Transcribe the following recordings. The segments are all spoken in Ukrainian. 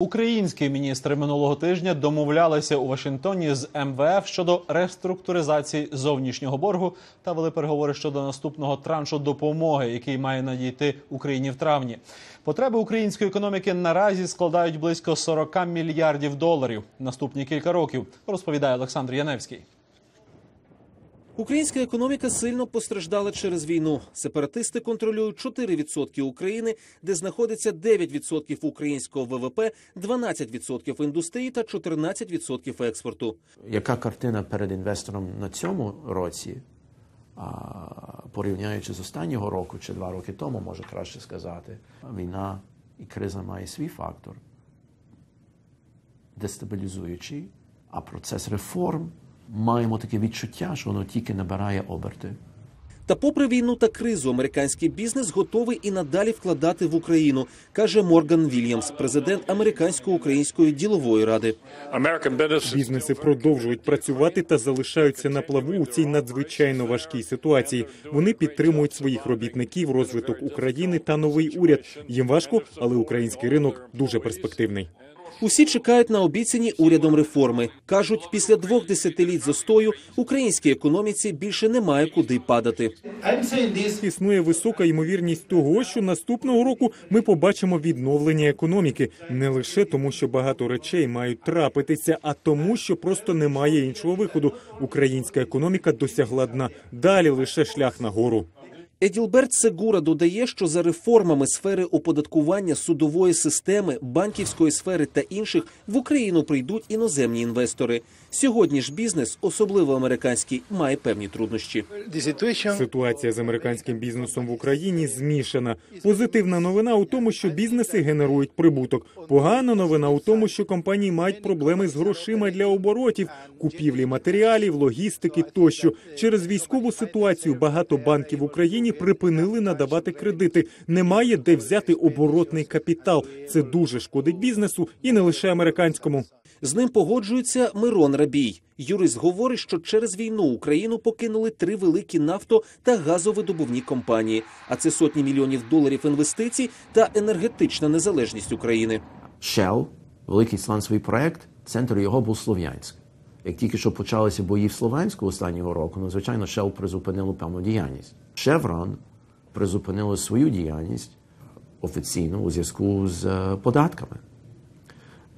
Українські міністри минулого тижня домовлялися у Вашингтоні з МВФ щодо реструктуризації зовнішнього боргу та вели переговори щодо наступного траншу допомоги, який має надійти Україні в травні. Потреби української економіки наразі складають близько 40 мільярдів доларів. Наступні кілька років розповідає Олександр Яневський. Українська економіка сильно постраждала через війну. Сепаратисти контролюють 4% України, де знаходиться 9% українського ВВП, 12% індустрії та 14% експорту. Яка картина перед інвестором на цьому році, порівняючи з останнього року чи два роки тому, може краще сказати, війна і криза має свій фактор дестабілізуючий, а процес реформ маємо таке відчуття, що воно тільки набирає оберти. Та, попри війну та кризу, американський бізнес готовий і надалі вкладати в Україну, каже Морган Вільямс, президент американсько-української ділової ради. American Бізнеси продовжують працювати та залишаються на плаву у цій надзвичайно важкій ситуації. Вони підтримують своїх робітників, розвиток України та новий уряд. Їм важко, але український ринок дуже перспективний. Усі чекають на обіцяні урядом реформи. кажуть, після двох десятиліть застою українській економіці більше немає куди падати. Існує висока ймовірність того, що наступного року ми побачимо відновлення економіки не лише тому, що багато речей мають трапитися, а тому, що просто немає іншого виходу. Українська економіка досягла дна. Далі лише шлях нагору. Еділберт Сегура додає, що за реформами сфери оподаткування судової системи, банківської сфери та інших в Україну прийдуть іноземні інвестори. Сьогодні ж бізнес, особливо американський, має певні труднощі. Ситуація з американським бізнесом в Україні змішана. Позитивна новина у тому, що бізнеси генерують прибуток. Погана новина у тому, що компанії мають проблеми з грошима для оборотів, купівлі матеріалів, логістики тощо. Через військову ситуацію багато банків в Україні припинили надавати кредити. Немає де взяти оборотний капітал. Це дуже шкодить бізнесу і не лише американському. З ним погоджується Мирон Рабій. Юрист говорить, що через війну Україну покинули три великі нафто та газовидобувні компанії. А це сотні мільйонів доларів інвестицій та енергетична незалежність України. Shell, великий сланцевий проект, центр його був Слов'янськ. Як тільки що почалися бої в Слов'янську останнього року, ну, звичайно, Shell призупинило певну діяльність. Chevron призупинило свою діяльність офіційно у зв'язку з е, податками.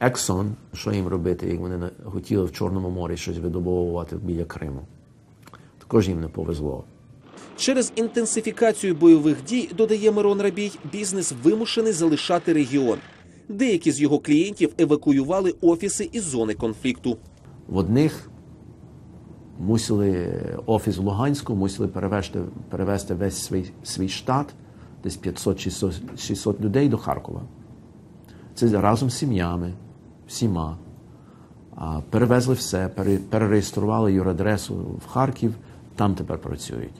Exxon, що їм робити, як вони хотіли в Чорному морі щось видобовувати біля Криму. Також їм не повезло. Через інтенсифікацію бойових дій, додає Мирон Рабій, бізнес вимушений залишати регіон. Деякі з його клієнтів евакуювали офіси із зони конфлікту. В одних мусили офіс в Луганську, мусили перевести, перевести весь свій, свій штат, десь 500-600 600 людей до Харкова. Це разом з сім'ями, всіма. Перевезли все, пере, перереєстрували юрадресу в Харків, там тепер працюють.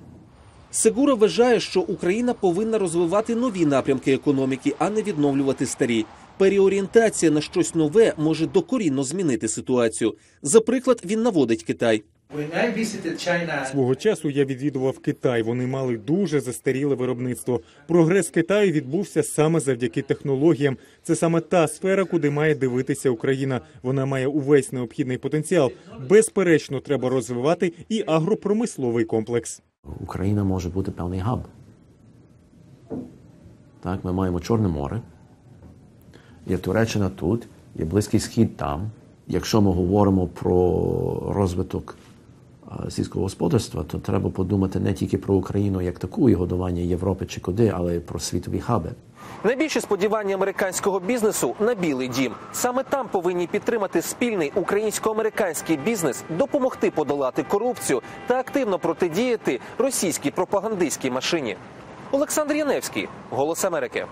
Сегура вважає, що Україна повинна розвивати нові напрямки економіки, а не відновлювати старі. Переорієнтація на щось нове може докорінно змінити ситуацію. За приклад, він наводить Китай. When I Свого часу я відвідував Китай. Вони мали дуже застаріле виробництво. Прогрес Китаю відбувся саме завдяки технологіям. Це саме та сфера, куди має дивитися Україна. Вона має увесь необхідний потенціал. Безперечно, треба розвивати і агропромисловий комплекс. Україна може бути певний габ. Так, ми маємо Чорне море, є Туреччина тут, є Близький Схід там. Якщо ми говоримо про розвиток сільського господарства, то треба подумати не тільки про Україну як таку і годування Європи чи куди, але й про світові хаби. Найбільші сподівання американського бізнесу на білий дім. Саме там повинні підтримати спільний українсько-американський бізнес, допомогти подолати корупцію та активно протидіяти російській пропагандистській машині. Олександр Яневський, Голос Америки.